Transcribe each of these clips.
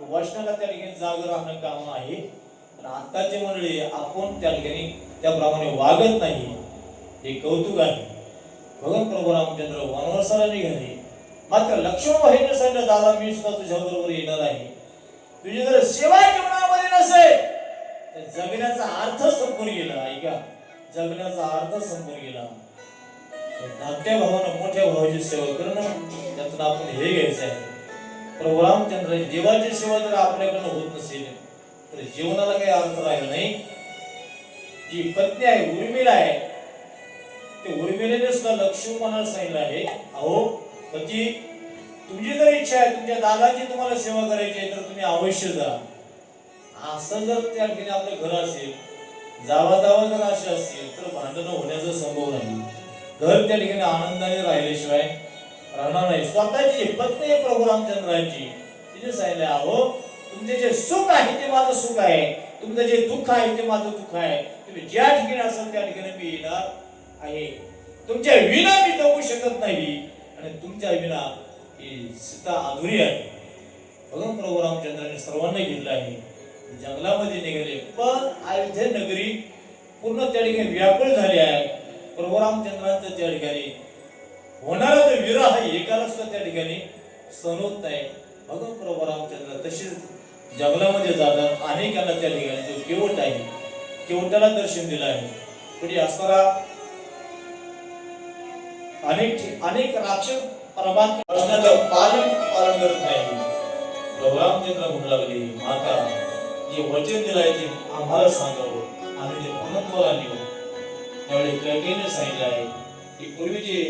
वचनाला त्या ठिकाणी जाग राहणं काम आहे. पण आताची मंडळी आपण त्या ठिकाणी त्याप्रमाणे वागत नाही. हे कौतुक आहे. भगवान प्रभू रामचंद्र वनवासाला निघाले मात्र लक्ष्मण भाईने सांगितलं दादा मी सुद्धा तुझ्या बरोबर येणार आहे. तुझी जर सेवा जीवनामध्ये नसेल तर जगण्याचा अर्थ संपून गेला. ऐका जगण्याचा अर्थ संपून गेला. धाकट्या भावानं मोठ्या भावाची सेवा करणं त्यातून आपण हे घ्यायचं आहे. प्रभू रामचंद्र देवाची सेवा जर आपल्याकडनं होत नसेल तर जीवनाला काही अर्थ राहिला नाही. जी पत्नी आहे उर्मिला आहे ते उर्मिलेने सुद्धा लक्ष्मणाला सांगितलं आहे अहो पती तुमची जर इच्छा आहे तुमच्या दादाची तुम्हाला सेवा करायची आहे तर तुम्ही अवश्य जा. असं जर त्या ठिकाणी आपलं घर असेल जावा जावा जर असे असतील तर भांडणं होण्याचा संभव नाही. घर त्या ठिकाणी आनंदाने राहिल्याशिवाय राहणार नाही स्वतःची पत्नी आहे प्रभू रामचंद्रांची तिने सांगितले अहो तुमचे जे सुख आहे ते माझं सुख आहे. तुमचं जे दुःख आहे ते माझं दुःख आहे. तुम्ही ज्या ठिकाणी असाल त्या ठिकाणी मी येणार आहे. तुमच्या विना मी जगू शकत नाही. आणि तुमच्या विना ही सीता अधुरी आहे. भगवान प्रभू रामचंद्राने सर्वांना घेतलं आहे. जंगलामध्ये निघाले. पण अयोध्या नगरी पूर्ण त्या ठिकाणी व्याकुळ झाली आहे. प्रभू रामचंद्रांचं त्या ठिकाणी होणारा जो विरह एकाला सुद्धा त्या ठिकाणी सणवत नाही भगवान प्रभू रामचंद्र तसेच जंगलामध्ये जातात. अनेकांना त्या ठिकाणी जो केवट आहे. केवटाला दर्शन दिलं आहे. पुढे असणारा अनेक अनेक राक्षस परमात्मा कृष्णाचं पालन पालन करत नाही प्रभू रामचंद्र म्हणू लागले माता जे वचन दिलं आहे ते आम्हाला सांगावं आणि ते पूर्णत्वाला नेऊ त्यावेळी कैकेने सांगितलं आहे की पूर्वी जे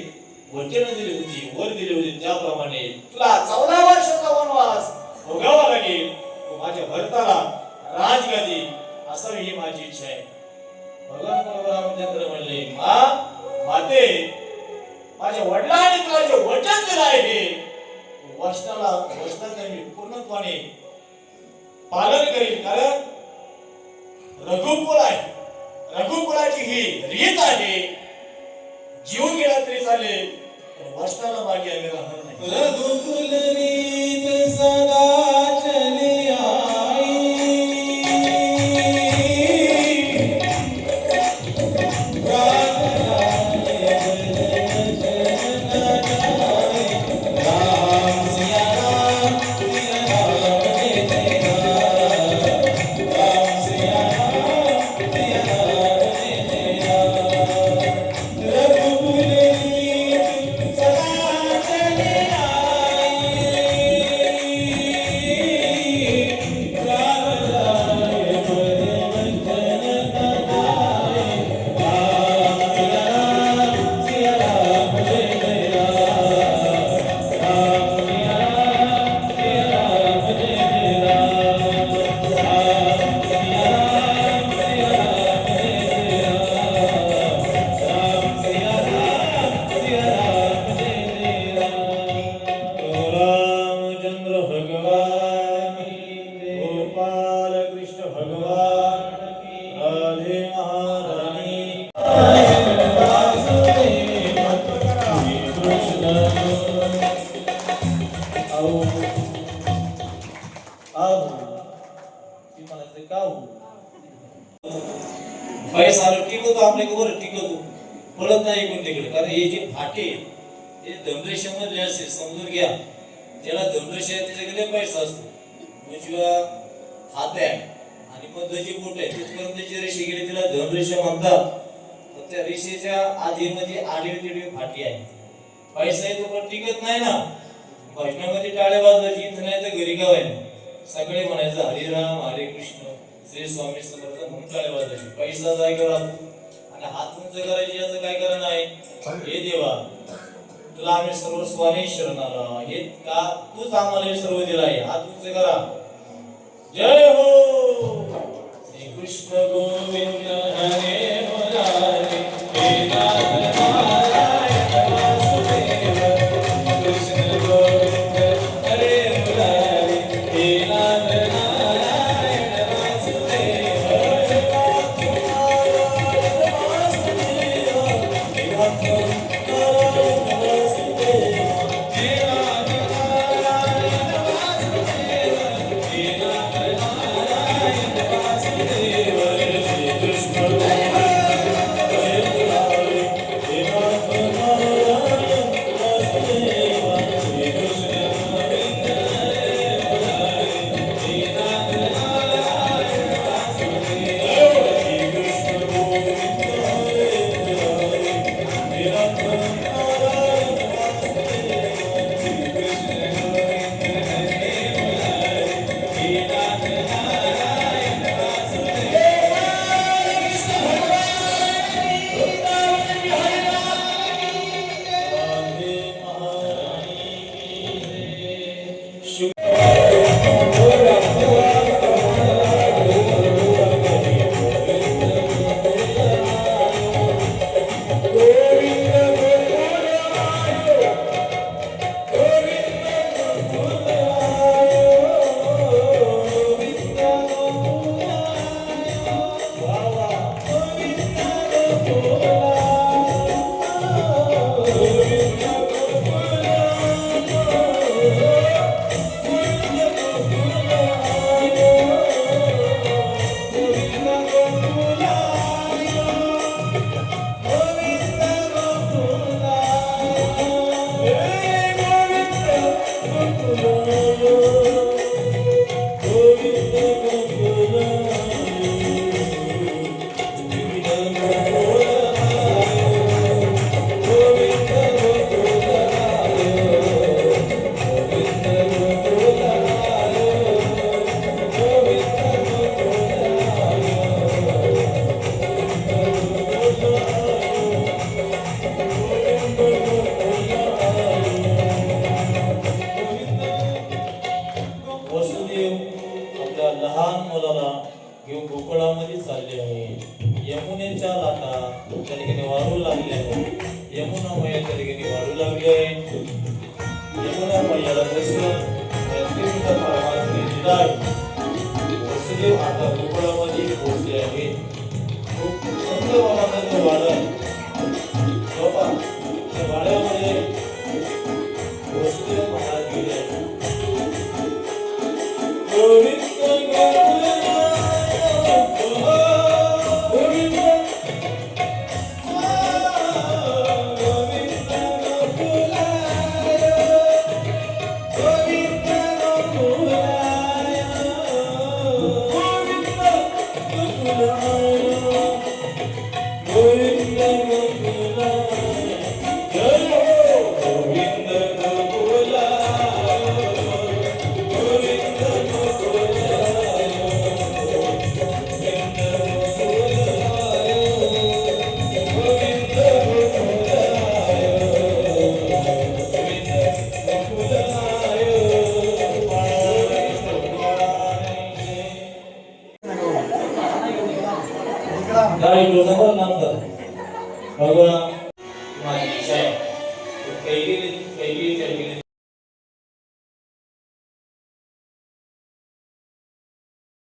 वचन दिली होती वर दिली होती त्याप्रमाणे तुला चौदा वर्षाचा वनवास भोगावा लागेल माझ्या भरताला राजगादी असावी ही माझी इच्छा आहे. भगवान प्रभू म्हणले मा माते माझ्या वडिलांनी तुला जे वचन दिलं आहे हे वचनाला वचनाचं मी पूर्णत्वाने पालन करील कारण रघुकुल आहे. रघुकुलाची ही रीत आहे जीव गेला तरी चालेल पण वचनाला मागे आम्ही राहणार नाही. तिकडं पळत नाही कोण तिकडे. कारण हे जे फाटे हे धनरेषा मधले असेल समजून घ्या. ज्याला धनरेषा आहे त्याच्याकडे पैसा असतो. उजव्या हात आहे आणि मधलं जे बोट आहे? तिथपर्यंत जी रेषे गेली तिला धनरेषा म्हणतात. तर त्या रेषेच्या आधीमध्ये आडवी तिडवी फाटी आहे पैसा आहे तो पण टिकत नाही ना. भजनामध्ये टाळ्या वाजवायची इथं नाही तर घरी गाव आहे सगळे म्हणायचं हरिराम हरे कृष्ण श्री स्वामी समर्थ म्हणून टाळ्या वाजवायची. पैसा जागेवर राहतो. आणि हात उंच करायची याचं काय कारण आहे? हे देवा तुला आम्ही सर्व स्वामी शरण आलो हे का? तूच आम्हाला हे सर्व दिलं आहे. हात उंच करा. जय हो! श्री कृष्ण गोविंद हरे वाढू लागली आहे यमुना मैयाला दर्शन श्रीकृष्ण परमात्म्याची दाढ वसुदेव आता गोकुळामध्ये पोहोचले आहे खूप सुंदर वाणाचं वाडा बाबा त्या वाड्यामध्ये वसुदेव काही लोकांवर नाम कर भगवान माझी इच्छा